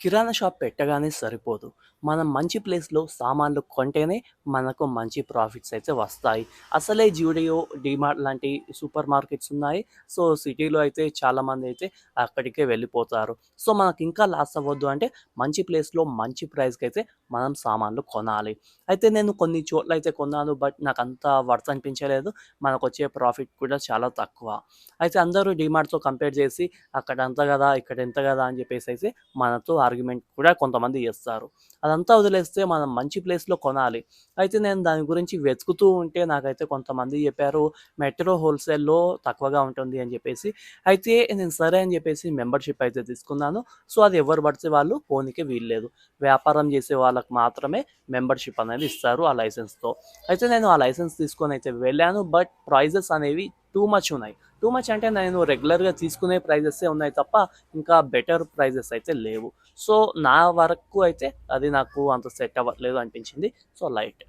కిరాణా shop పెట్టగానే సరిపోదు. మనం మంచి ప్లేస్‌లో సామాన్లు కొంటేనే మనకు మంచి ప్రాఫిట్స్ అయితే వస్తాయి. అసలే జూడియో, డిమార్ట్ లాంటి సూపర్ మార్కెట్స్ ఉన్నాయి. సో, సిటీలో అయితే చాలామంది అయితే అక్కడికే వెళ్ళిపోతారు. సో, మనకు ఇంకా లాస్ అవ్వద్దు అంటే మంచి ప్లేస్‌లో మంచి ప్రైస్కి అయితే మనం సామాన్లు కొనాలి. అయితే నేను కొన్ని చోట్ల అయితే కొన్నాను. బట్ నాకు అంత వర్త్ అనిపించలేదు. వచ్చే ప్రాఫిట్ కూడా చాలా తక్కువ. అయితే అందరూ డీమార్ట్‌తో కంపేర్ చేసి అక్కడ అంత కదా ఇక్కడ ఎంత కదా అని చెప్పేసి అయితే మనతో ఆర్గ్యుమెంట్ కూడా కొంతమంది చేస్తారు. అదంతా వదిలేస్తే మనం మంచి ప్లేస్‌లో కొనాలి. అయితే నేను దాని గురించి వెతుకుతూ ఉంటే నాకైతే కొంతమంది చెప్పారు మెట్రో హోల్‌సేల్‌లో తక్కువగా ఉంటుంది అని చెప్పేసి. అయితే నేను సరే అని చెప్పేసి మెంబర్‌షిప్ అయితే తీసుకున్నాను. సో, అది ఎవరు పడితే వాళ్ళు పోనీకి వీల్లేదు. వ్యాపారం చేసే వాళ్ళకి మాత్రమే మెంబర్‌షిప్ అనేది ఇస్తారు ఆ లైసెన్స్‌తో. అయితే నేను ఆ లైసెన్స్ తీసుకొని అయితే వెళ్ళాను. బట్ ప్రైజెస్ అనేవి టూ మచ్ ఉన్నాయి. టూ మచ్ అంటే నేను రెగ్యులర్‌గా తీసుకునే ప్రైజెసే ఉన్నాయి తప్ప ఇంకా బెటర్ ప్రైజెస్ అయితే లేవు. సో, నా వరకు అయితే అది నాకు అంత సెట్ అవ్వట్లేదు అనిపించింది. So, light.